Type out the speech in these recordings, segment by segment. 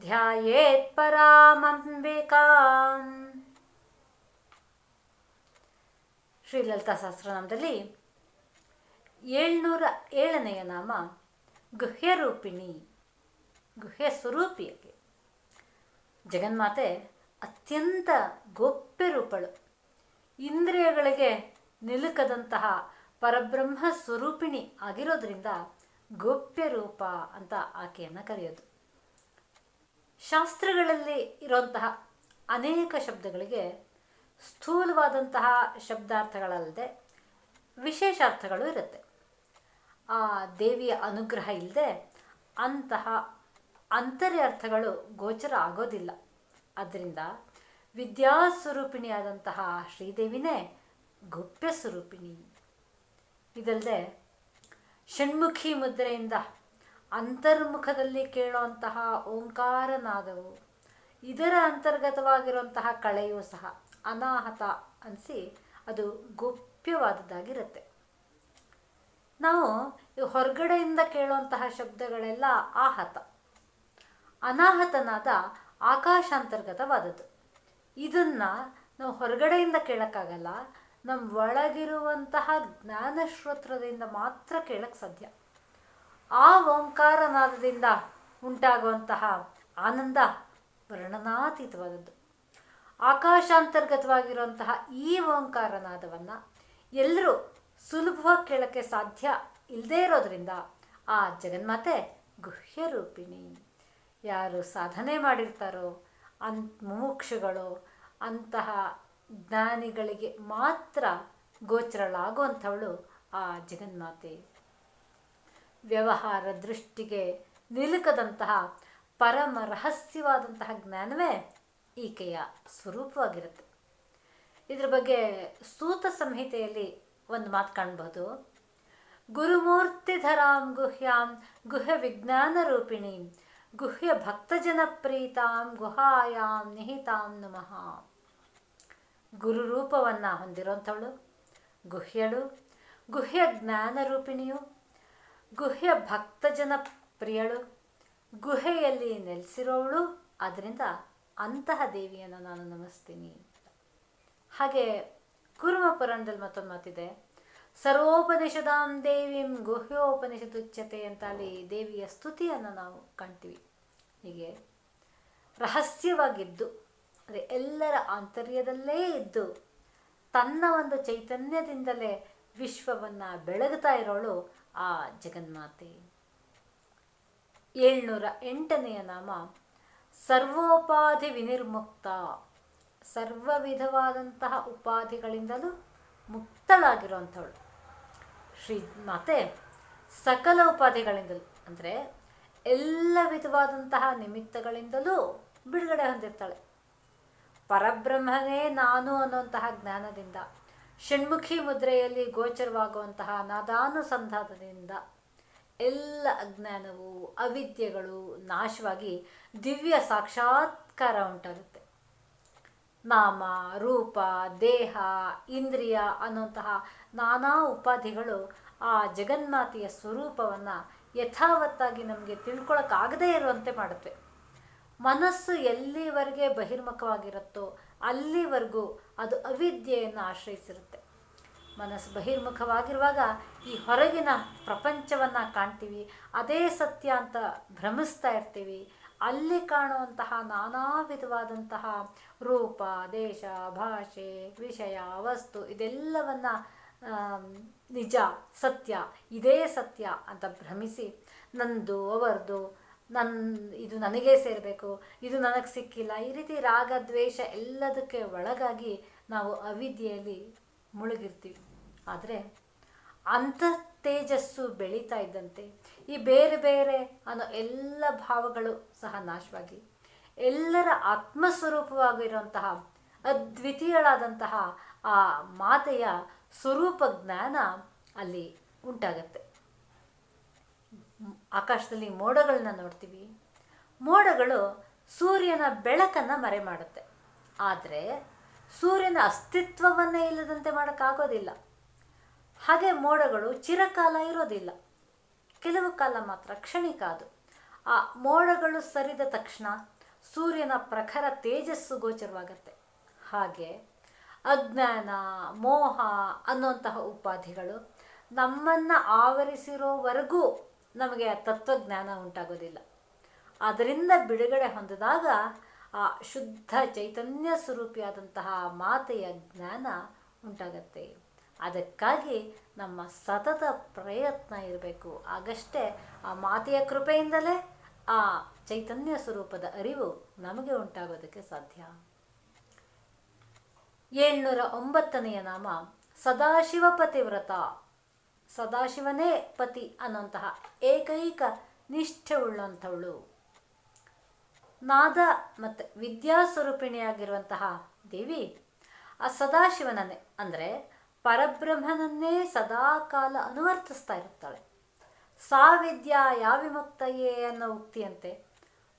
ಧ್ಯಾಯೇತ್ ಪರಾಮಂಬಿಕಾಂ ಶ್ರೀಲಲಿತಾ ಸಹಸ್ರನಾಮದಲ್ಲಿ ಏಳ್ನೂರ ಏಳನೆಯ ನಾಮ ಗುಹ್ಯರೂಪಿಣಿ ಗುಹ್ಯ ಸ್ವರೂಪಿಯಕ್ಕೆ ಜಗನ್ಮಾತೆ ಅತ್ಯಂತ ಗೋಪ್ಯ ರೂಪಳು ಇಂದ್ರಿಯಗಳಿಗೆ ನಿಲುಕದಂತಹ ಪರಬ್ರಹ್ಮ ಸ್ವರೂಪಿಣಿ ಆಗಿರೋದ್ರಿಂದ ಗೋಪ್ಯ ರೂಪ ಅಂತ ಆಕೆಯನ್ನು ಕರೆಯೋದು. ಶಾಸ್ತ್ರಗಳಲ್ಲಿ ಇರುವಂತಹ ಅನೇಕ ಶಬ್ದಗಳಿಗೆ ಸ್ಥೂಲವಾದಂತಹ ಶಬ್ದಾರ್ಥಗಳಲ್ಲದೆ ವಿಶೇಷಾರ್ಥಗಳು ಇರುತ್ತೆ. ಆ ದೇವಿಯ ಅನುಗ್ರಹ ಇಲ್ಲದೆ ಅಂತಹ ಅಂತರ್ಯಾರ್ಥಗಳು ಗೋಚರ ಆಗೋದಿಲ್ಲ. ಆದ್ದರಿಂದ ವಿದ್ಯಾಸ್ವರೂಪಿಣಿಯಾದಂತಹ ಶ್ರೀದೇವಿನೇ ಗುಪ್ಯ ಸ್ವರೂಪಿಣಿ ಇದಲ್ಲದೆ ಷಣ್ಮುಖಿ ಮುದ್ರೆಯಿಂದ ಅಂತರ್ಮುಖದಲ್ಲಿ ಕೇಳುವಂತಹ ಓಂಕಾರನಾದವು. ಇದರ ಅಂತರ್ಗತವಾಗಿರುವಂತಹ ಕಳೆಯೂ ಸಹ ಅನಾಹತ ಅನಿಸಿ ಅದು ಗೋಪ್ಯವಾದದ್ದಾಗಿರುತ್ತೆ. ನಾವು ಹೊರಗಡೆಯಿಂದ ಕೇಳುವಂತಹ ಶಬ್ದಗಳೆಲ್ಲ ಆಹತ. ಅನಾಹತನಾದ ಆಕಾಶಾಂತರ್ಗತವಾದದ್ದು. ಇದನ್ನು ನಾವು ಹೊರಗಡೆಯಿಂದ ಕೇಳೋಕ್ಕಾಗಲ್ಲ ನಮ್ಮ ಒಳಗಿರುವಂತಹ ಜ್ಞಾನಶ್ರೋತ್ರದಿಂದ ಮಾತ್ರ ಕೇಳಕ್ಕೆ ಸಾಧ್ಯ. ಆ ಓಂಕಾರನಾದದಿಂದ ಉಂಟಾಗುವಂತಹ ಆನಂದ ವರ್ಣನಾತೀತವಾದದ್ದು. ಆಕಾಶಾಂತರ್ಗತವಾಗಿರುವಂತಹ ಈ ಓಂಕಾರನಾದವನ್ನು ಎಲ್ಲರೂ ಸುಲಭವಾಗಿ ಕೇಳೋಕ್ಕೆ ಸಾಧ್ಯ ಇಲ್ಲದೇ ಇರೋದರಿಂದ ಆ ಜಗನ್ಮಾತೆ ಗುಹ್ಯ ರೂಪಿಣಿ ಯಾರು ಸಾಧನೆ ಮಾಡಿರ್ತಾರೋ ಅನ್ ಮುಮುಕ್ಷುಗಳು, ಅಂತಹ ಜ್ಞಾನಿಗಳಿಗೆ ಮಾತ್ರ ಗೋಚರಳಾಗುವಂಥವಳು ಆ ಜಗನ್ಮಾತೆ. ವ್ಯವಹಾರ ದೃಷ್ಟಿಗೆ ನಿಲುಕದಂತಹ ಪರಮ ರಹಸ್ಯವಾದಂತಹ ಜ್ಞಾನವೇ ಈಕೆಯ ಸ್ವರೂಪವಾಗಿರುತ್ತೆ. ಇದ್ರ ಬಗ್ಗೆ ಸೂತ ಸಂಹಿತೆಯಲ್ಲಿ ಒಂದು ಮಾತು ಕಾಣಬಹುದು ಗುರುಮೂರ್ತಿಧರಾಂ ಗುಹ್ಯಾಂ ಗುಹ್ಯ ವಿಜ್ಞಾನ ರೂಪಿಣಿ ಗುಹ್ಯ ಭಕ್ತಜನಪ್ರೀತಾಂ ಗುಹಾಯಾಂ ನಿಹಿತಾಂ ನಮಃ. ಗುರು ರೂಪವನ್ನು ಹೊಂದಿರುವಂಥವಳು ಗುಹ್ಯಳು, ಗುಹ್ಯ ಜ್ಞಾನ ರೂಪಿಣಿಯು ಗುಹ್ಯ ಭಕ್ತಜನ ಪ್ರಿಯಳು, ಗುಹೆಯಲ್ಲಿ ನೆಲೆಸಿರೋವಳು ಅದರಿಂದ ಅಂತಹ ದೇವಿಯನ್ನು ನಾನು ನಮಿಸ್ತೀನಿ. ಹಾಗೆ ಕುರುಮ ಪುರಾಣದಲ್ಲಿ ಮತ್ತೊಂದು ಮಾತಿದೆ. ಸರ್ವೋಪನಿಷದಾಂ ದೇವಿಂ ಗುಹ್ಯೋಪನಿಷದುಚ್ಯತೆ ಅಂತ ಅಲ್ಲಿ ದೇವಿಯ ಸ್ತುತಿಯನ್ನು ನಾವು ಕಾಣ್ತೀವಿ. ಹೀಗೆ ರಹಸ್ಯವಾಗಿದ್ದು ಅಂದರೆ ಎಲ್ಲರ ಆಂತರ್ಯದಲ್ಲೇ ಇದ್ದು, ತನ್ನ ಒಂದು ಚೈತನ್ಯದಿಂದಲೇ ವಿಶ್ವವನ್ನು ಬೆಳಗುತ್ತಾ ಇರೋಳು ಆ ಜಗನ್ಮಾತೆ. ಏಳ್ನೂರ ಎಂಟನೆಯ ನಾಮ, ಸರ್ವೋಪಾಧಿ ವಿನಿರ್ಮುಕ್ತ. ಸರ್ವ ವಿಧವಾದಂತಹ ಉಪಾಧಿಗಳಿಂದಲೂ ಮುಕ್ತಳಾಗಿರುವಂಥವಳು. ಶ್ರೀ ಮಾತೆ ಸಕಲ ಉಪಾಧಿಗಳಿಂದಲೂ, ಅಂದರೆ ಎಲ್ಲ ವಿಧವಾದಂತಹ ನಿಮಿತ್ತಗಳಿಂದಲೂ ಬಿಡುಗಡೆ ಹೊಂದಿರ್ತಾಳೆ. ಪರಬ್ರಹ್ಮನೇ ನಾನು ಅನ್ನುವಂತಹ ಜ್ಞಾನದಿಂದ ಷಣ್ಮುಖಿ ಮುದ್ರೆಯಲ್ಲಿ ಗೋಚರವಾಗುವಂತಹ ನಾದಾನುಸಂಧಾನದಿಂದ ಎಲ್ಲ ಅಜ್ಞಾನವು ಅವಿದ್ಯೆಗಳು ನಾಶವಾಗಿ ದಿವ್ಯ ಸಾಕ್ಷಾತ್ಕಾರ ಉಂಟಾಗುತ್ತೆ ನಾಮ, ರೂಪ, ದೇಹ, ಇಂದ್ರಿಯ ಅನ್ನುವಂತಹ ನಾನಾ ಉಪಾಧಿಗಳು ಆ ಜಗನ್ಮಾತೆಯ ಸ್ವರೂಪವನ್ನು ಯಥಾವತ್ತಾಗಿ ನಮಗೆ ತಿಳ್ಕೊಳಕ್ಕಾಗದೇ ಇರುವಂತೆ ಮಾಡುತ್ತೆ. ಮನಸ್ಸು ಎಲ್ಲಿವರೆಗೆ ಬಹಿರ್ಮುಖವಾಗಿರುತ್ತೋ ಅಲ್ಲಿವರೆಗೂ ಅದು ಅವಿದ್ಯೆಯನ್ನು ಆಶ್ರಯಿಸಿರುತ್ತೆ. ಮನಸ್ಸು ಬಹಿರ್ಮುಖವಾಗಿರುವಾಗ ಈ ಹೊರಗಿನ ಪ್ರಪಂಚವನ್ನು ಕಾಣ್ತೀವಿ, ಅದೇ ಸತ್ಯ ಅಂತ ಭ್ರಮಿಸ್ತಾ ಇರ್ತೀವಿ. ಅಲ್ಲಿ ಕಾಣುವಂತಹ ನಾನಾ ವಿಧವಾದಂತಹ ರೂಪ, ದೇಶ, ಭಾಷೆ, ವಿಷಯ, ವಸ್ತು ಇದೆಲ್ಲವನ್ನು ನಿಜ, ಸತ್ಯ, ಇದೇ ಸತ್ಯ ಅಂತ ಭ್ರಮಿಸಿ ನಂದು, ಅವರದು ನನ್ನ ಇದು ನನಗೇ ಸೇರಬೇಕು, ಇದು ನನಗೆ ಸಿಕ್ಕಿಲ್ಲ, ಈ ರೀತಿ ರಾಗ, ದ್ವೇಷ ಎಲ್ಲದಕ್ಕೆ ಒಳಗಾಗಿ ನಾವು ಅವಿದ್ಯೆಯಲ್ಲಿ ಮುಳುಗಿರ್ತೀವಿ. ಆದರೆ ಅಂತ ತೇಜಸ್ಸು ಬೆಳೀತಾ ಇದ್ದಂತೆ, ಈ ಬೇರೆ ಬೇರೆ ಅನ್ನೋ ಎಲ್ಲ ಭಾವಗಳು ಸಹ ನಾಶವಾಗಿ, ಎಲ್ಲರ ಆತ್ಮಸ್ವರೂಪವಾಗಿರುವಂತಹ ಅದ್ವಿತೀಯಳಾದಂತಹ ಆ ಮಾತೆಯ ಸ್ವರೂಪ ಜ್ಞಾನ ಅಲ್ಲಿ ಉಂಟಾಗತ್ತೆ. ಆಕಾಶದಲ್ಲಿ ಮೋಡಗಳನ್ನ ನೋಡ್ತೀವಿ. ಮೋಡಗಳು ಸೂರ್ಯನ ಬೆಳಕನ್ನು ಮರೆ ಮಾಡುತ್ತೆ. ಆದರೆ ಸೂರ್ಯನ ಅಸ್ತಿತ್ವವನ್ನೇ ಇಲ್ಲದಂತೆ ಮಾಡೋಕ್ಕಾಗೋದಿಲ್ಲ. ಹಾಗೆ ಮೋಡಗಳು ಚಿರಕಾಲ ಇರೋದಿಲ್ಲ. ಕೆಲವು ಕಾಲ ಮಾತ್ರ ಕ್ಷಣಿಕ ಅದು. ಆ ಮೋಡಗಳು ಸರಿದ ತಕ್ಷಣ ಸೂರ್ಯನ ಪ್ರಖರ ತೇಜಸ್ಸು ಗೋಚರವಾಗುತ್ತೆ. ಹಾಗೆ ಅಜ್ಞಾನ, ಮೋಹ ಅನ್ನುವಂತಹ ಉಪಾಧಿಗಳು ನಮ್ಮನ್ನು ಆವರಿಸಿರೋವರೆಗೂ ನಮಗೆ ತತ್ವಜ್ಞಾನ ಉಂಟಾಗೋದಿಲ್ಲ. ಅದರಿಂದ ಬಿಡುಗಡೆ ಹೊಂದಿದಾಗ ಆ ಶುದ್ಧ ಚೈತನ್ಯ ಸ್ವರೂಪಿಯಾದಂತಹ ಮಾತೆಯ ಜ್ಞಾನ ಉಂಟಾಗತ್ತೆ. ಅದಕ್ಕಾಗಿ ನಮ್ಮ ಸತತ ಪ್ರಯತ್ನ ಇರಬೇಕು. ಆಗಷ್ಟೇ ಆ ಮಾತೆಯ ಕೃಪೆಯಿಂದಲೇ ಆ ಚೈತನ್ಯ ಸ್ವರೂಪದ ಅರಿವು ನಮಗೆ ಉಂಟಾಗೋದಕ್ಕೆ ಸಾಧ್ಯ. ಏಳ್ನೂರ ಒಂಬತ್ತನೆಯ ನಾಮ ಸದಾಶಿವಪತಿ ಪತಿವ್ರತ. ಸದಾಶಿವನೇ ಪತಿ ಅನ್ನುವಂತಹ ಏಕೈಕ ನಿಷ್ಠೆ ಉಳ್ಳಂಥವಳು ನಾದ ಮತ್ತು ವಿದ್ಯಾಸ್ವರೂಪಿಣಿಯಾಗಿರುವಂತಹ ದೇವಿ, ಆ ಸದಾಶಿವನನ್ನೇ ಅಂದರೆ ಪರಬ್ರಹ್ಮನನ್ನೇ ಸದಾಕಾಲ ಅನುವರ್ತಿಸ್ತಾ ಇರುತ್ತಾಳೆ. ಸಾವಿದ್ಯಾ ಯಾವಿಮುಕ್ತಯೇ ಅನ್ನೋ ಉಕ್ತಿಯಂತೆ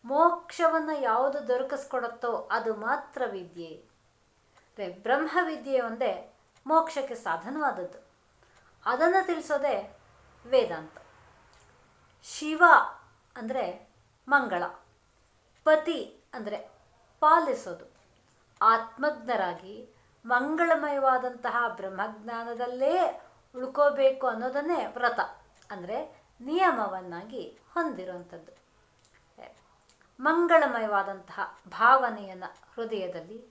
ಮೋಕ್ಷವನ್ನು ಯಾವುದು ದೊರಕಿಸ್ಕೊಡುತ್ತೋ ಅದು ಮಾತ್ರ ವಿದ್ಯೆ. ಬ್ರಹ್ಮವಿದ್ಯೆ ಒಂದೇ ಮೋಕ್ಷಕ್ಕೆ ಸಾಧನವಾದದ್ದು. ಅದನ್ನು ತಿಳಿಸೋದೇ ವೇದಾಂತ ಶಿವ ಅಂದರೆ ಮಂಗಳ, ಪತಿ ಅಂದರೆ ಪಾಲಿಸೋದು. ಆತ್ಮಜ್ಞರಾಗಿ ಮಂಗಳಮಯವಾದಂತಹ ಬ್ರಹ್ಮಜ್ಞಾನದಲ್ಲೇ ಉಳ್ಕೋಬೇಕು ಅನ್ನೋದನ್ನೇ ವ್ರತ ಅಂದರೆ ನಿಯಮವನ್ನಾಗಿ ಹೊಂದಿರುವಂಥದ್ದು. ಮಂಗಳಮಯವಾದಂತಹ ಭಾವನೆಯನ್ನು ಹೃದಯದಲ್ಲಿ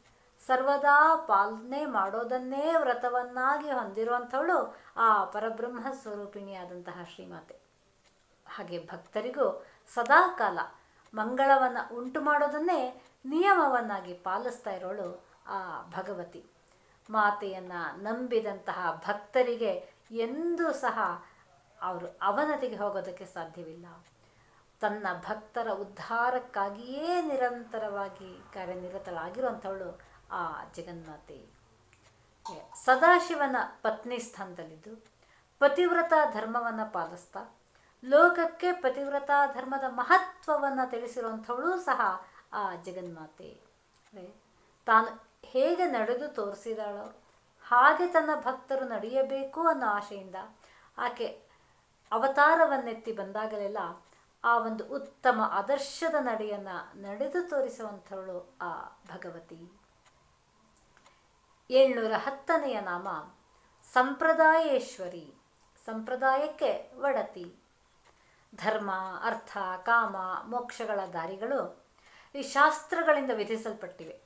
ಸರ್ವದಾ ಪಾಲನೆ ಮಾಡೋದನ್ನೇ ವ್ರತವನ್ನಾಗಿ ಹೊಂದಿರುವಂಥವಳು ಆ ಪರಬ್ರಹ್ಮ ಸ್ವರೂಪಿಣಿಯಾದಂತಹ ಶ್ರೀಮಾತೆ. ಹಾಗೆ ಭಕ್ತರಿಗೂ ಸದಾಕಾಲ ಮಂಗಳವನ್ನು ಉಂಟು ಮಾಡೋದನ್ನೇ ನಿಯಮವನ್ನಾಗಿ ಪಾಲಿಸ್ತಾ ಇರೋಳು ಆ ಭಗವತಿ. ಮಾತೆಯನ್ನು ನಂಬಿದಂತಹ ಭಕ್ತರಿಗೆ ಎಂದೂ ಸಹ ಅವರು ಅವನತಿಗೆ ಹೋಗೋದಕ್ಕೆ ಸಾಧ್ಯವಿಲ್ಲ. ತನ್ನ ಭಕ್ತರ ಉದ್ಧಾರಕ್ಕಾಗಿಯೇ ನಿರಂತರವಾಗಿ ಕಾರ್ಯನಿರತಳಾಗಿರುವಂಥವಳು ಆ ಜಗನ್ಮಾತೆ. ಸದಾಶಿವನ ಪತ್ನಿ ಸ್ಥಾನದಲ್ಲಿದ್ದು, ಪತಿವ್ರತ ಧರ್ಮವನ್ನು ಪಾಲಿಸ್ತಾ, ಲೋಕಕ್ಕೆ ಪತಿವ್ರತ ಧರ್ಮದ ಮಹತ್ವವನ್ನು ತಿಳಿಸಿರುವಂಥವಳು ಸಹ ಆ ಜಗನ್ಮಾತೆ. ತಾನು ಹೇಗೆ ನಡೆದು ತೋರಿಸಿದಾಳೋ, ಹಾಗೆ ತನ್ನ ಭಕ್ತರು ನಡೆಯಬೇಕು ಅನ್ನೋ ಆಶೆಯಿಂದ ಆಕೆ ಅವತಾರವನ್ನೆತ್ತಿ ಬಂದಾಗಲೆಲ್ಲ ಆ ಒಂದು ಉತ್ತಮ ಆದರ್ಶದ ನಡೆಯನ್ನು ನಡೆದು ತೋರಿಸುವಂಥವಳು ಆ ಭಗವತಿ. ಏಳ್ನೂರ ಹತ್ತನೆಯ ನಾಮ. ಸಂಪ್ರದಾಯೇಶ್ವರಿ. ಸಂಪ್ರದಾಯಕ್ಕೆ ಒಡತಿ ಧರ್ಮ, ಅರ್ಥ, ಕಾಮ, ಮೋಕ್ಷಗಳ ದಾರಿಗಳು ಈ ಶಾಸ್ತ್ರಗಳಿಂದ ವಿಧಿಸಲ್ಪಟ್ಟಿವೆ.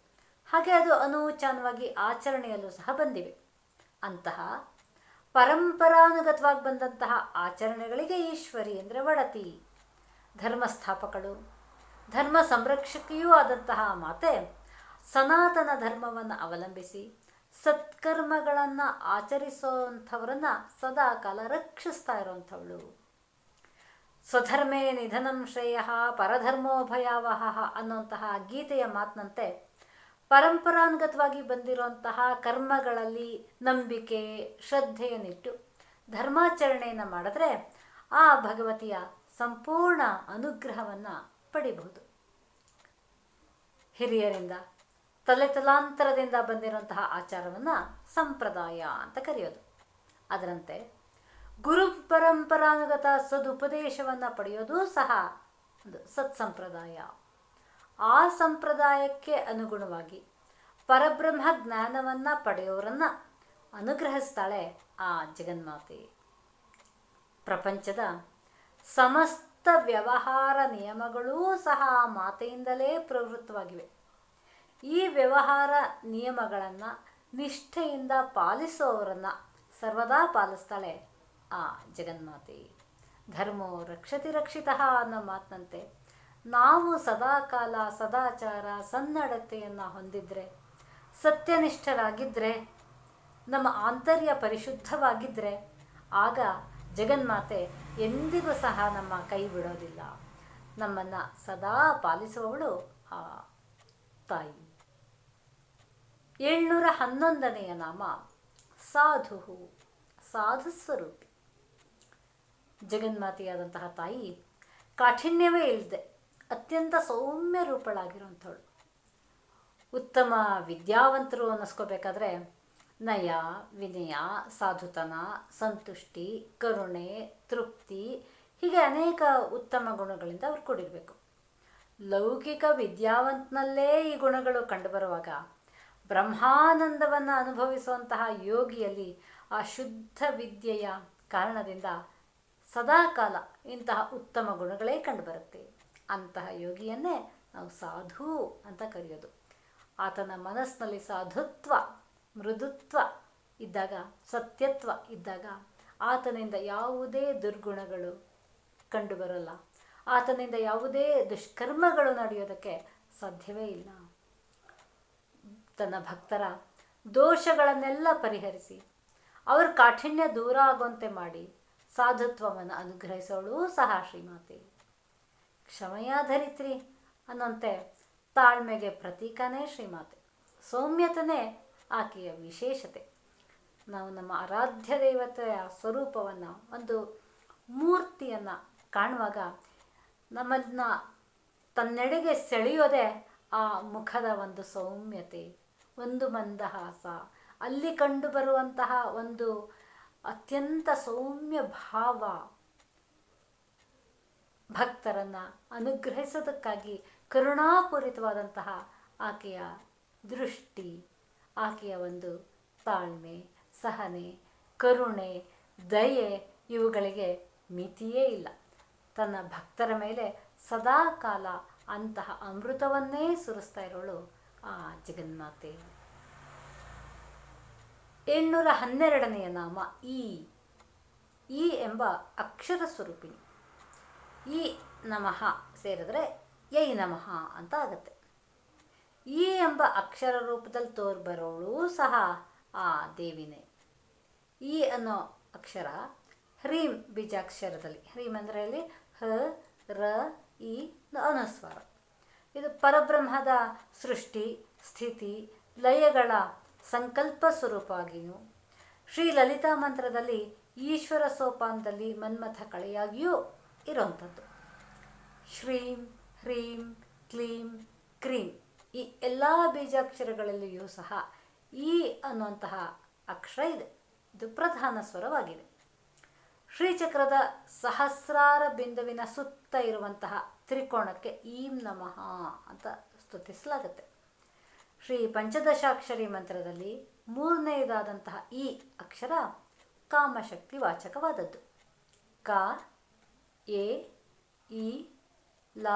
ಹಾಗೆ ಅದು ಅನೂಚಾನವಾಗಿ ಆಚರಣೆಯಲ್ಲೂ ಸಹ ಬಂದಿವೆ. ಅಂತಹ ಪರಂಪರಾನುಗತವಾಗಿ ಬಂದಂತಹ ಆಚರಣೆಗಳಿಗೆ ಈಶ್ವರಿ ಅಂದರೆ ಒಡತಿ ಧರ್ಮಸ್ಥಾಪಕಳು, ಧರ್ಮ ಸಂರಕ್ಷಕಿಯೂ ಆದಂತಹ ಮಾತೆ ಸನಾತನ ಧರ್ಮವನ್ನು ಅವಲಂಬಿಸಿ ಸತ್ಕರ್ಮಗಳನ್ನು ಸದಾ ಕಾಲ ರಕ್ಷಿಸ್ತಾ ಇರೋವಂಥವಳು. ಸ್ವಧರ್ಮೇ ನಿಧನಂ ಶ್ರೇಯ ಪರಧರ್ಮೋಭಯಾವಹ ಅನ್ನುವಂತಹ ಗೀತೆಯ ಮಾತಿನಂತೆ ಪರಂಪರಾನುಗತವಾಗಿ ಬಂದಿರುವಂತಹ ಕರ್ಮಗಳಲ್ಲಿ ನಂಬಿಕೆ, ಶ್ರದ್ಧೆಯನ್ನಿಟ್ಟು ಧರ್ಮಾಚರಣೆಯನ್ನು ಮಾಡಿದ್ರೆ ಆ ಭಗವತಿಯ ಸಂಪೂರ್ಣ ಅನುಗ್ರಹವನ್ನು ಪಡಿಬಹುದು. ಹಿರಿಯರಿಂದ ತಲೆ ತಲಾಂತರದಿಂದ ಬಂದಿರುವಂತಹ ಆಚಾರವನ್ನು ಸಂಪ್ರದಾಯ ಅಂತ ಕರೆಯೋದು. ಅದರಂತೆ ಗುರು ಪರಂಪರಾನುಗತ ಸದುಪದೇಶವನ್ನು ಪಡೆಯೋದು ಸಹ ಒಂದು ಸತ್ಸಂಪ್ರದಾಯ. ಆ ಸಂಪ್ರದಾಯಕ್ಕೆ ಅನುಗುಣವಾಗಿ ಪರಬ್ರಹ್ಮ ಜ್ಞಾನವನ್ನು ಪಡೆಯೋರನ್ನು ಅನುಗ್ರಹಿಸ್ತಾಳೆ ಆ ಜಗನ್ಮಾತೆ. ಪ್ರಪಂಚದ ಸಮಸ್ತ ವ್ಯವಹಾರ ನಿಯಮಗಳೂ ಸಹ ಆ ಮಾತೆಯಿಂದಲೇ ಪ್ರವೃತ್ತವಾಗಿವೆ. ಈ ವ್ಯವಹಾರ ನಿಯಮಗಳನ್ನು ನಿಷ್ಠೆಯಿಂದ ಪಾಲಿಸುವವರನ್ನು ಸರ್ವದಾ ಪಾಲಿಸ್ತಾಳೆ ಆ ಜಗನ್ಮಾತೆ. ಧರ್ಮೋ ರಕ್ಷತಿ ರಕ್ಷಿತ ಅನ್ನೋ ಮಾತಿನಂತೆ, ನಾವು ಸದಾಕಾಲ ಸದಾಚಾರ ಸನ್ನಡತೆಯನ್ನು ಹೊಂದಿದ್ರೆ ಸತ್ಯನಿಷ್ಠರಾಗಿದ್ದರೆ ನಮ್ಮ ಆಂತರ್ಯ ಪರಿಶುದ್ಧವಾಗಿದ್ದರೆ ಆಗ ಜಗನ್ಮಾತೆ ಎಂದಿಗೂ ಸಹ ನಮ್ಮ ಕೈ ಬಿಡೋದಿಲ್ಲ. ನಮ್ಮನ್ನು ಸದಾ ಪಾಲಿಸುವವಳು ಆ ತಾಯಿ. ಏಳ್ನೂರ ಹನ್ನೊಂದನೆಯ ನಾಮ ಸಾಧು ಸಾಧು ಸ್ವರೂಪಿ ಜಗನ್ಮಾತೆಯಾದಂತಹ ತಾಯಿ ಕಾಠಿಣ್ಯವೇ ಇಲ್ಲದೆ ಅತ್ಯಂತ ಸೌಮ್ಯ ರೂಪಳಾಗಿರುವಂಥವಳು. ಉತ್ತಮ ವಿದ್ಯಾವಂತರು ಅನ್ನಿಸ್ಕೋಬೇಕಾದ್ರೆ ನಯ, ವಿನಯ, ಸಾಧುತನ, ಸಂತುಷ್ಟಿ, ಕರುಣೆ, ತೃಪ್ತಿ ಹೀಗೆ ಅನೇಕ ಉತ್ತಮ ಗುಣಗಳಿಂದ ಅವ್ರು ಕೂಡಿರಬೇಕು. ಲೌಕಿಕ ವಿದ್ಯಾವಂತನಲ್ಲೇ ಈ ಗುಣಗಳು ಕಂಡುಬರುವಾಗ ಬ್ರಹ್ಮಾನಂದವನ್ನು ಅನುಭವಿಸುವಂತಹ ಯೋಗಿಯಲ್ಲಿ ಆ ಶುದ್ಧ ವಿದ್ಯೆಯ ಕಾರಣದಿಂದ ಸದಾಕಾಲ ಇಂತಹ ಉತ್ತಮ ಗುಣಗಳೇ ಕಂಡುಬರುತ್ತೆ. ಅಂತಹ ಯೋಗಿಯನ್ನೇ ನಾವು ಸಾಧು ಅಂತ ಕರೆಯೋದು. ಆತನ ಮನಸ್ಸಿನಲ್ಲಿ ಸಾಧುತ್ವ, ಮೃದುತ್ವ ಇದ್ದಾಗ, ಸತ್ಯತ್ವ ಇದ್ದಾಗ ಆತನಿಂದ ಯಾವುದೇ ದುರ್ಗುಣಗಳು ಕಂಡುಬರಲ್ಲ. ಆತನಿಂದ ಯಾವುದೇ ದುಷ್ಕರ್ಮಗಳು ನಡೆಯೋದಕ್ಕೆ ಸಾಧ್ಯವೇ ಇಲ್ಲ. ತನ್ನ ಭಕ್ತರ ದೋಷಗಳನ್ನೆಲ್ಲ ಪರಿಹರಿಸಿ, ಅವ್ರ ಕಾಠಿಣ್ಯ ದೂರ ಆಗುವಂತೆ ಮಾಡಿ ಸಾಧುತ್ವವನ್ನು ಅನುಗ್ರಹಿಸೋಳು ಸಹ ಶ್ರೀಮಾತೆ. ಕ್ಷಮಯಾಧರಿತ್ರಿ ಅನ್ನೋಂತೆ ತಾಳ್ಮೆಗೆ ಪ್ರತೀಕನೇ ಶ್ರೀಮಾತೆ. ಸೌಮ್ಯತನೇ ಆಕೆಯ ವಿಶೇಷತೆ. ನಾವು ನಮ್ಮ ಆರಾಧ್ಯ ದೇವತೆಯ ಸ್ವರೂಪವನ್ನು, ಒಂದು ಮೂರ್ತಿಯನ್ನು ಕಾಣುವಾಗ ನಮ್ಮನ್ನ ತನ್ನೆಡೆಗೆ ಸೆಳೆಯೋದೇ ಆ ಮುಖದ ಒಂದು ಸೌಮ್ಯತೆ. ಒಂದು ಮಂದಹಾಸ. ಅಲ್ಲಿ ಕಂಡುಬರುವಂತಹ ಒಂದು ಅತ್ಯಂತ ಸೌಮ್ಯ ಭಾವ ಭಕ್ತರನ್ನು ಅನುಗ್ರಹಿಸೋದಕ್ಕಾಗಿ ಕರುಣಾಪೂರಿತವಾದಂತಹ ಆಕೆಯ ದೃಷ್ಟಿ, ಆಕೆಯ ಒಂದು ತಾಳ್ಮೆ, ಸಹನೆ, ಕರುಣೆ, ದಯೆ ಇವುಗಳಿಗೆ ಮಿತಿಯೇ ಇಲ್ಲ. ತನ್ನ ಭಕ್ತರ ಮೇಲೆ ಸದಾ ಕಾಲ ಅಂತಹ ಅಮೃತವನ್ನೇ ಸುರಿಸ್ತಾ ಇರೋಳು ಆ, ಜಗನ್ಮಾತೆ. ಏಳ್ನೂರ ಹನ್ನೆರಡನೆಯ ನಾಮ ಈ ಈ ಎಂಬ ಅಕ್ಷರ ಸ್ವರೂಪಿಣಿ. ಈ ನಮಃ ಸೇರಿದ್ರೆ ಯೈ ನಮಃ ಅಂತ ಆಗುತ್ತೆ. ಈ ಎಂಬ ಅಕ್ಷರ ರೂಪದಲ್ಲಿ ತೋರ್ಬರೋಳು ಸಹ ಆ ದೇವಿನೇ. ಈ ಅನ್ನೋ ಅಕ್ಷರ ಹ್ರೀಂ ಬೀಜಾಕ್ಷರದಲ್ಲಿ. ಹ್ರೀಂ ಅಂದರೆ ಅಲ್ಲಿ ಹ, ರ ಈ ಅನುಸ್ವಾರ. ಇದು ಪರಬ್ರಹ್ಮದ ಸೃಷ್ಟಿ, ಸ್ಥಿತಿ, ಲಯಗಳ ಸಂಕಲ್ಪ ಸ್ವರೂಪವಾಗಿಯೂ, ಶ್ರೀ ಲಲಿತಾ ಮಂತ್ರದಲ್ಲಿ ಈಶ್ವರ ಸೋಪಾನದಲ್ಲಿ ಮನ್ಮಥ ಕಳೆಯಾಗಿಯೂ ಇರುವಂಥದ್ದು. ಶ್ರೀಂ, ಹ್ರೀಂ, ಕ್ಲೀಂ, ಕ್ರೀಂ ಈ ಎಲ್ಲ ಬೀಜಾಕ್ಷರಗಳಲ್ಲಿಯೂ ಸಹ ಈ ಅನ್ನುವಂತಹ ಅಕ್ಷರ ಇದೆ. ಇದು ಪ್ರಧಾನ ಸ್ವರವಾಗಿದೆ. ಶ್ರೀಚಕ್ರದ ಸಹಸ್ರಾರ ಬಿಂದುವಿನ ಸುತ್ತ ಇರುವಂತಹ ತ್ರಿಕೋಣಕ್ಕೆ ಈಂ ನಮಃ ಅಂತ ಸ್ತುತಿಸಲಾಗುತ್ತೆ. ಶ್ರೀ ಪಂಚದಶಾಕ್ಷರಿ ಮಂತ್ರದಲ್ಲಿ ಮೂರನೆಯದಾದಂತಹ ಈ ಅಕ್ಷರ ಕಾಮಶಕ್ತಿ ವಾಚಕವಾದದ್ದು. ಕ, ಎ, ಇ, ಲ,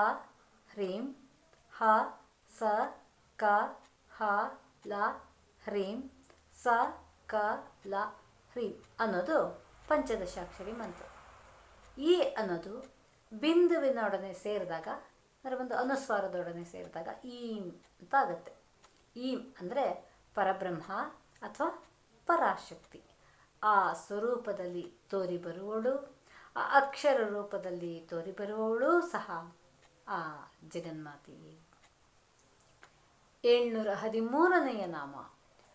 ಹ್ರೀಂ, ಹ, ಸ, ಕ, ಹ, ಲ, ಹ್ರೀಂ, ಸ, ಕ, ಲ, ಹ್ರೀಂ ಅನ್ನೋದು ಪಂಚದಶಾಕ್ಷರಿ ಮಂತ್ರ. ಈ ಅನ್ನೋದು ಬಿಂದುವಿನೊಡನೆ ಸೇರಿದಾಗ, ಅಂದರೆ ಒಂದು ಅನುಸ್ವಾರದೊಡನೆ ಸೇರಿದಾಗ ಈಂ ಅಂತ ಆಗುತ್ತೆ. ಈಂ ಅಂದರೆ ಪರಬ್ರಹ್ಮ ಅಥವಾ ಪರಾಶಕ್ತಿ. ಆ ಸ್ವರೂಪದಲ್ಲಿ ತೋರಿ ಬರುವವಳು, ಆ ಅಕ್ಷರ ರೂಪದಲ್ಲಿ ತೋರಿ ಬರುವವಳು ಸಹ ಆ ಜಗನ್ಮಾತೆಯೇ ಏಳ್ನೂರ ಹದಿಮೂರನೆಯ ನಾಮ,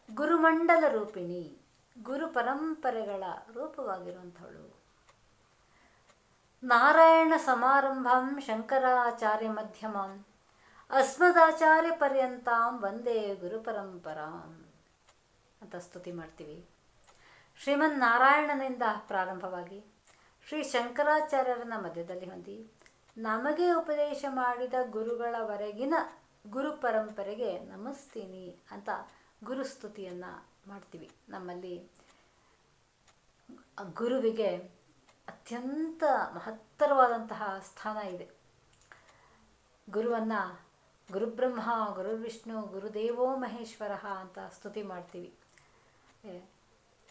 ಗುರುಮಂಡಲ ರೂಪಿಣಿ, ಗುರು ಪರಂಪರೆಗಳ ರೂಪವಾಗಿರುವಂಥವಳು. ನಾರಾಯಣ ಸಮಾರಂಭಂ ಶಂಕರಾಚಾರ್ಯ ಮಧ್ಯಮಂ ಅಸ್ಮದಾಚಾರ್ಯ ಪರ್ಯಂತಾಂ ವಂದೇ ಗುರು ಪರಂಪರಾಂ ಅಂತ ಸ್ತುತಿ ಮಾಡ್ತೀವಿ. ಶ್ರೀಮನ್ ನಾರಾಯಣನಿಂದ ಪ್ರಾರಂಭವಾಗಿ ಶ್ರೀ ಶಂಕರಾಚಾರ್ಯರನ್ನ ಮಧ್ಯದಲ್ಲಿ ಹೊಂದಿ ನಮಗೆ ಉಪದೇಶ ಮಾಡಿದ ಗುರುಗಳವರೆಗಿನ ಗುರು ಪರಂಪರೆಗೆ ನಮಸ್ತೀನಿ ಅಂತ ಗುರುಸ್ತುತಿಯನ್ನು ಮಾಡ್ತೀವಿ. ನಮ್ಮಲ್ಲಿ ಗುರುವಿಗೆ ಅತ್ಯಂತ ಮಹತ್ತರವಾದಂತಹ ಸ್ಥಾನ ಇದೆ. ಗುರುವನ್ನು ಗುರುಬ್ರಹ್ಮ, ಗುರುವಿಷ್ಣು, ಗುರುದೇವೋ ಮಹೇಶ್ವರ ಅಂತ ಸ್ತುತಿ ಮಾಡ್ತೀವಿ.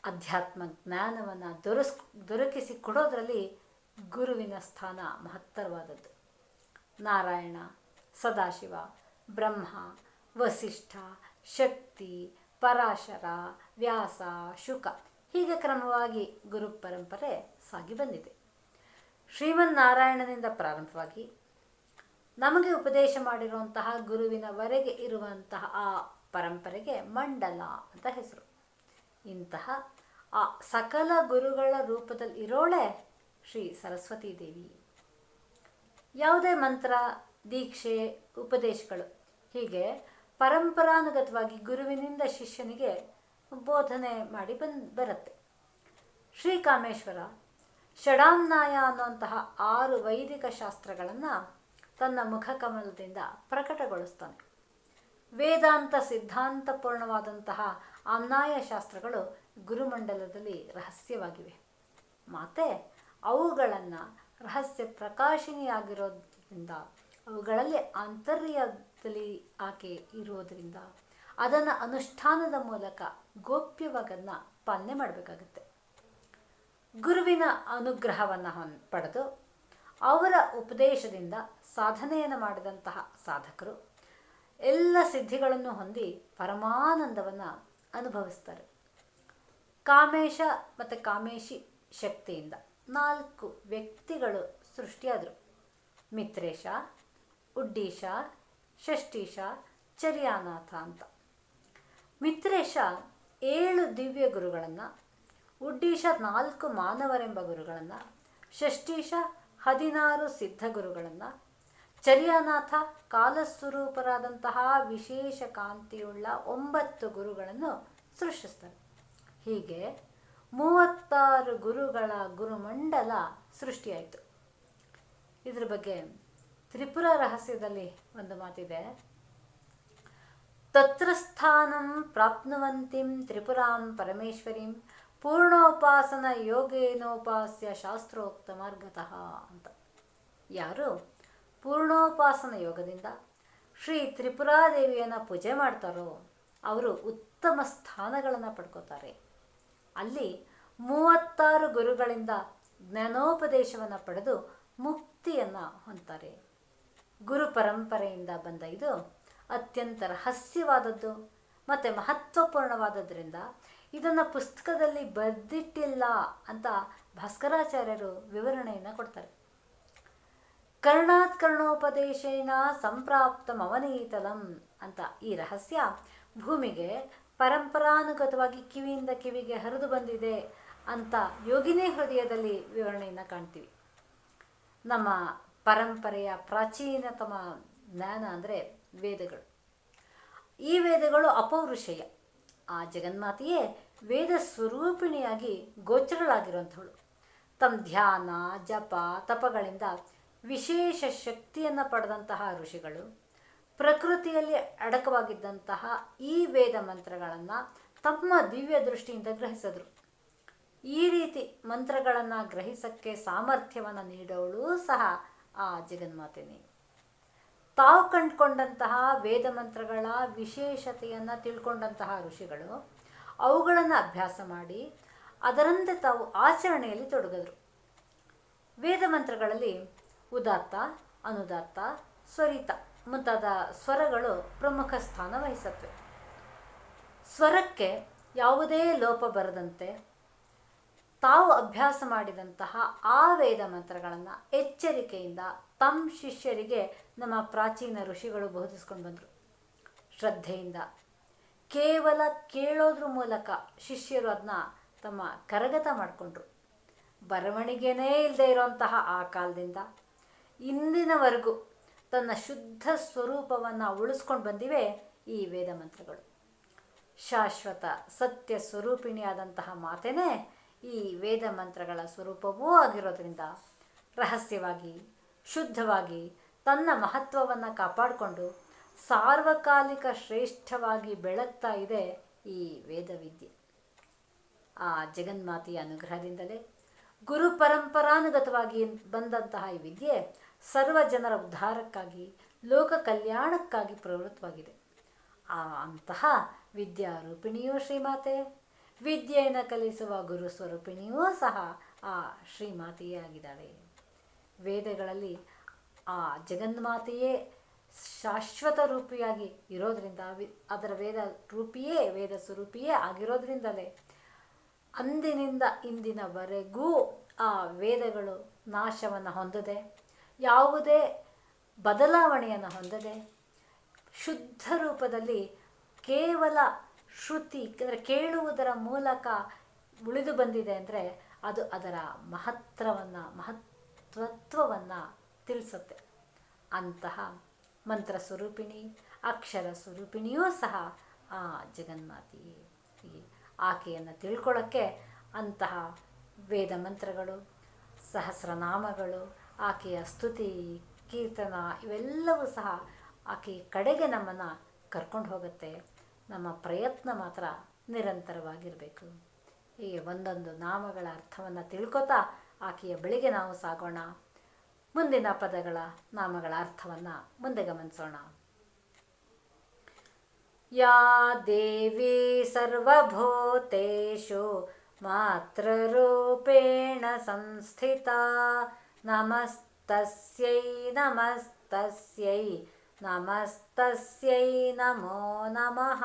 ಅಧ್ಯಾತ್ಮ ಜ್ಞಾನವನ್ನು ದೊರಸ್, ದೊರಕಿಸಿ ಕೊಡೋದರಲ್ಲಿ ಗುರುವಿನ ಸ್ಥಾನ ಮಹತ್ತರವಾದದ್ದು. ನಾರಾಯಣ, ಸದಾಶಿವ, ಬ್ರಹ್ಮ, ವಸಿಷ್ಠ, ಶಕ್ತಿ, ಪರಾಶರ, ವ್ಯಾಸ, ಶುಕ. ಹೀಗೆ ಕ್ರಮವಾಗಿ ಗುರು ಪರಂಪರೆ ಸಾಗಿ ಬಂದಿದೆ. ಶ್ರೀಮನ್ನಾರಾಯಣನಿಂದ ಪ್ರಾರಂಭವಾಗಿ ನಮಗೆ ಉಪದೇಶ ಮಾಡಿರುವಂತಹ ಗುರುವಿನವರೆಗೆ ಇರುವಂತಹ ಆ ಪರಂಪರೆಗೆ ಮಂಡಲ ಅಂತ ಹೆಸರು. ಇಂತಹ ಆ ಸಕಲ ಗುರುಗಳ ರೂಪದಲ್ಲಿ ಇರೋಳೆ ಶ್ರೀ ಸರಸ್ವತೀ ದೇವಿ. ಯಾವುದೇ ಮಂತ್ರ, ದೀಕ್ಷೆ, ಉಪದೇಶಗಳು ಹೀಗೆ ಪರಂಪರಾನುಗತವಾಗಿ ಗುರುವಿನಿಂದ ಶಿಷ್ಯನಿಗೆ ಬೋಧನೆ ಮಾಡಿ ಬಂದ್, ಬರುತ್ತೆ. ಶ್ರೀಕಾಮೇಶ್ವರ ಷಡಾಮ್ನಾಯ ಅನ್ನುವಂತಹ ಆರು ವೈದಿಕ ಶಾಸ್ತ್ರಗಳನ್ನು ತನ್ನ ಮುಖಕಮಲದಿಂದ ಪ್ರಕಟಗೊಳಿಸ್ತಾನೆ. ವೇದಾಂತ ಸಿದ್ಧಾಂತಪೂರ್ಣವಾದಂತಹ ಆಮ್ನಾಯ ಶಾಸ್ತ್ರಗಳು ಗುರುಮಂಡಲದಲ್ಲಿ ರಹಸ್ಯವಾಗಿವೆ. ಮತ್ತೆ ಅವುಗಳನ್ನು ರಹಸ್ಯ ಪ್ರಕಾಶಿನಿಯಾಗಿರೋದ್ರಿಂದ, ಅವುಗಳಲ್ಲಿ ಆಂತರ್ಯದಲ್ಲಿ ಆಕೆ ಇರೋದರಿಂದ ಅದನ್ನು ಅನುಷ್ಠಾನದ ಮೂಲಕ ಗೋಪ್ಯವಾಗನ್ನ ಪಾಲನೆ ಮಾಡಬೇಕಾಗುತ್ತೆ. ಗುರುವಿನ ಅನುಗ್ರಹವನ್ನು ಹೊನ್, ಪಡೆದು ಅವರ ಉಪದೇಶದಿಂದ ಸಾಧನೆಯನ್ನು ಮಾಡಿದಂತಹ ಸಾಧಕರು ಎಲ್ಲ ಸಿದ್ಧಿಗಳನ್ನು ಹೊಂದಿ ಪರಮಾನಂದವನ್ನು ಅನುಭವಿಸ್ತಾರೆ. ಕಾಮೇಶ ಮತ್ತು ಕಾಮೇಶಿ ಶಕ್ತಿಯಿಂದ ನಾಲ್ಕು ವ್ಯಕ್ತಿಗಳು ಸೃಷ್ಟಿಯಾದರು. ಮಿತ್ರೇಶ, ಉಡ್ಡೀಶ ಷಷ್ಟೀಶ ಚರ್ಯಾನಾಥ ಅಂತ. ಮಿತ್ರೇಶ ಏಳು ದಿವ್ಯ ಗುರುಗಳನ್ನು, ಉಡ್ಡೀಶ ನಾಲ್ಕು ಮಾನವರೆಂಬ ಗುರುಗಳನ್ನು, ಷಷ್ಠೀಶ ಹದಿನಾರು ಸಿದ್ಧ ಗುರುಗಳನ್ನು, ಚರ್ಯಾನಾಥ ಕಾಲಸ್ವರೂಪರಾದಂತಹ ವಿಶೇಷ ಕಾಂತಿಯುಳ್ಳ ಒಂಬತ್ತು ಗುರುಗಳನ್ನು ಸೃಷ್ಟಿಸ್ತಾರೆ. ಹೀಗೆ ಮೂವತ್ತಾರು ಗುರುಗಳ ಗುರುಮಂಡಲ ಸೃಷ್ಟಿಯಾಯಿತು. ಇದ್ರ ಬಗ್ಗೆ ತ್ರಿಪುರ ರಹಸ್ಯದಲ್ಲಿ ಒಂದು ಮಾತಿದೆ. ತತ್ರ ಸ್ಥಾನಂ ಪ್ರಾಪ್ನುವಂತಿಂ ತ್ರಿಪುರಾಂ ಪರಮೇಶ್ವರಿಂ ಪೂರ್ಣೋಪಾಸನ ಯೋಗೇನೋಪಾಸ್ಯ ಶಾಸ್ತ್ರೋಕ್ತ ಮಾರ್ಗತಃ ಅಂತ. ಯಾರು? ಪೂರ್ಣೋಪಾಸನ ಯೋಗದಿಂದ ಶ್ರೀ ತ್ರಿಪುರಾದೇವಿಯನ್ನು ಪೂಜೆ ಮಾಡ್ತಾರೋ ಅವರು ಉತ್ತಮ ಸ್ಥಾನಗಳನ್ನು ಪಡ್ಕೋತಾರೆ. ಅಲ್ಲಿ ಮೂವತ್ತಾರು ಗುರುಗಳಿಂದ ಜ್ಞಾನೋಪದೇಶವನ್ನು ಪಡೆದು ಮುಕ್ತಿಯನ್ನು ಹೊಂದ್ತಾರೆ. ಗುರು ಪರಂಪರೆಯಿಂದ ಬಂದ ಇದು ಅತ್ಯಂತ ರಹಸ್ಯವಾದದ್ದು ಮತ್ತು ಮಹತ್ವಪೂರ್ಣವಾದದ್ರಿಂದ ಇದನ್ನು ಪುಸ್ತಕದಲ್ಲಿ ಬರೆದಿಟ್ಟಿಲ್ಲ ಅಂತ ಭಾಸ್ಕರಾಚಾರ್ಯರು ವಿವರಣೆಯನ್ನು ಕೊಡ್ತಾರೆ. ಕರ್ಣಾತ್ ಕರ್ಣೋಪದೇಶೇನ ಸಂಪ್ರಾಪ್ತಮವನೀತಲಂ ಅಂತ ಈ ರಹಸ್ಯ ಭೂಮಿಗೆ ಪರಂಪರಾನುಗತವಾಗಿ ಕಿವಿಯಿಂದ ಕಿವಿಗೆ ಹರಿದು ಬಂದಿದೆ ಅಂತ ಯೋಗಿನೇ ಹೃದಯದಲ್ಲಿ ವಿವರಣೆಯನ್ನು ಕಾಣ್ತೀವಿ. ನಮ್ಮ ಪರಂಪರೆಯ ಪ್ರಾಚೀನತಮ ಜ್ಞಾನ ಅಂದರೆ ವೇದಗಳು. ಈ ವೇದಗಳು ಅಪೌರುಷಯ. ಆ ಜಗನ್ಮಾತೆಯೇ ವೇದ ಸ್ವರೂಪಿಣಿಯಾಗಿ ಗೋಚರಳಾಗಿರುವಂಥವಳು. ತಮ್ಮ ಧ್ಯಾನ, ಜಪ, ತಪಗಳಿಂದ ವಿಶೇಷ ಶಕ್ತಿಯನ್ನು ಪಡೆದಂತಹ ಋಷಿಗಳು, ಪ್ರಕೃತಿಯಲ್ಲಿ ಅಡಕವಾಗಿದ್ದಂತಹ ಈ ವೇದ ಮಂತ್ರಗಳನ್ನು ತಮ್ಮ ದಿವ್ಯ ದೃಷ್ಟಿಯಿಂದ ಗ್ರಹಿಸಿದ್ರು. ಈ ರೀತಿ ಮಂತ್ರಗಳನ್ನು ಗ್ರಹಿಸಕ್ಕೆ ಸಾಮರ್ಥ್ಯವನ್ನು ನೀಡೋಳು ಸಹ ಆ ಜಗನ್ಮಾತೆನೇ. ತಾವು ಕಂಡುಕೊಂಡಂತಹ ವೇದ ಮಂತ್ರಗಳ ವಿಶೇಷತೆಯನ್ನು ತಿಳ್ಕೊಂಡಂತಹ ಋಷಿಗಳು, ಅವುಗಳನ್ನು ಅಭ್ಯಾಸ ಮಾಡಿ ಅದರಂತೆ ತಾವು ಆಚರಣೆಯಲ್ಲಿ ತೊಡಗಿದ್ರು. ವೇದ ಮಂತ್ರಗಳಲ್ಲಿ ಉದಾತ್ತ, ಅನುದಾತ್ತ, ಸ್ವರಿತ ಮುಂತಾದ ಸ್ವರಗಳು ಪ್ರಮುಖ ಸ್ಥಾನ ವಹಿಸತ್ವೆ. ಸ್ವರಕ್ಕೆ ಯಾವುದೇ ಲೋಪ ಬರದಂತೆ ತಾವು ಅಭ್ಯಾಸ ಮಾಡಿದಂತಹ ಆ ವೇದ ಮಂತ್ರಗಳನ್ನು ಎಚ್ಚರಿಕೆಯಿಂದ ತಮ್ಮ ಶಿಷ್ಯರಿಗೆ ನಮ್ಮ ಪ್ರಾಚೀನ ಋಷಿಗಳು ಬೋಧಿಸ್ಕೊಂಡು ಬಂದರು. ಶ್ರದ್ಧೆಯಿಂದ. ಕೇವಲ ಕೇಳೋದ್ರ ಮೂಲಕ ಶಿಷ್ಯರು ಅದನ್ನ ತಮ್ಮ ಕರಗತ ಮಾಡಿಕೊಂಡ್ರು. ಬರವಣಿಗೆನೇ ಇಲ್ಲದೆ ಇರೋಂತಹ ಆ ಕಾಲದಿಂದ ಇಂದಿನವರೆಗೂ ತನ್ನ ಶುದ್ಧ ಸ್ವರೂಪವನ್ನು ಉಳಿಸ್ಕೊಂಡು ಬಂದಿವೆ ಈ ವೇದ ಮಂತ್ರಗಳು. ಶಾಶ್ವತ ಸತ್ಯ ಸ್ವರೂಪಿಣಿಯಾದಂತಹ ಮಾತೆನೇ ಈ ವೇದ ಮಂತ್ರಗಳ ಸ್ವರೂಪವೂ ಆಗಿರೋದ್ರಿಂದ ರಹಸ್ಯವಾಗಿ, ಶುದ್ಧವಾಗಿ ತನ್ನ ಮಹತ್ವವನ್ನು ಕಾಪಾಡಿಕೊಂಡು ಸಾರ್ವಕಾಲಿಕ ಶ್ರೇಷ್ಠವಾಗಿ ಬೆಳಗ್ತಾ ಇದೆ ಈ ವೇದವಿದ್ಯೆ. ಆ ಜಗನ್ಮಾತೆಯ ಅನುಗ್ರಹದಿಂದಲೇ ಗುರು ಪರಂಪರಾನುಗತವಾಗಿ ಬಂದಂತಹ ಈ ವಿದ್ಯೆ ಸರ್ವ ಜನರ ಉದ್ಧಾರಕ್ಕಾಗಿ, ಲೋಕ ಕಲ್ಯಾಣಕ್ಕಾಗಿ ಪ್ರವೃತ್ತವಾಗಿದೆ. ಆ ಅಂತಹ ವಿದ್ಯಾರೂಪಿಣಿಯೂ ಶ್ರೀಮಾತೆ ವಿದ್ಯೆಯನ್ನು ಕಲಿಸುವ ಗುರು ಸ್ವರೂಪಿಣಿಯೂ ಸಹ ಆ ಶ್ರೀಮಾತೆಯೇ ಆಗಿದ್ದಾಳೆ ವೇದಗಳಲ್ಲಿ ಆ ಜಗನ್ಮಾತೆಯೇ ಶಾಶ್ವತ ರೂಪಿಯಾಗಿ ಇರೋದರಿಂದ ಅದರ ವೇದ ರೂಪಿಯೇ, ವೇದ ಸ್ವರೂಪಿಯೇ ಆಗಿರೋದ್ರಿಂದಲೇ ಅಂದಿನಿಂದ ಇಂದಿನವರೆಗೂ ಆ ವೇದಗಳು ನಾಶವನ್ನು ಹೊಂದದೆ, ಯಾವುದೇ ಬದಲಾವಣೆಯನ್ನು ಹೊಂದದೆ, ಶುದ್ಧ ರೂಪದಲ್ಲಿ ಕೇವಲ ಶ್ರುತಿ, ಅಂದರೆ ಕೇಳುವುದರ ಮೂಲಕ ಉಳಿದು ಬಂದಿದೆ ಅಂದರೆ ಅದು ಅದರ ಮಹತ್ತರವನ್ನು ಮಹತ್ವತ್ವವನ್ನು ತಿಳಿಸುತ್ತೆ. ಅಂತಹ ಮಂತ್ರ ಸ್ವರೂಪಿಣಿ, ಅಕ್ಷರ ಸ್ವರೂಪಿಣಿಯೂ ಸಹ ಆ ಜಗನ್ಮಾತಿ ಆಕೆಯನ್ನು ತಿಳ್ಕೊಳ್ಳೋಕ್ಕೆ ಅಂತಹ ವೇದ ಮಂತ್ರಗಳು, ಸಹಸ್ರನಾಮಗಳು, ಆಕೆಯ ಸ್ತುತಿ, ಕೀರ್ತನ ಇವೆಲ್ಲವೂ ಸಹ ಆಕೆಯ ಕಡೆಗೆ ನಮ್ಮನ್ನು ಕರ್ಕೊಂಡು ಹೋಗುತ್ತೆ. ನಮ್ಮ ಪ್ರಯತ್ನ ಮಾತ್ರ ನಿರಂತರವಾಗಿರಬೇಕು. ಹೀಗೆ ಒಂದೊಂದು ನಾಮಗಳ ಅರ್ಥವನ್ನು ತಿಳ್ಕೊತಾ ಆಕೆಯ ಬೆಳಿಗ್ಗೆ ನಾವು ಸಾಗೋಣ. ಮುಂದಿನ ಪದಗಳ ನಾಮಗಳ ಅರ್ಥವನ್ನು ಮುಂದೆ ಗಮನಿಸೋಣ. ಯಾ ದೇವಿ ಸರ್ವಭೂತೇಶು ಮಾತೃರೂಪೇಣ ಸಂಸ್ಥಿತ ನಮಸ್ತಸ್ಯೈ ನಮಸ್ತಸ್ಯೈ ನಮಸ್ತಸ್ಯೈ ನಮೋ ನಮಃ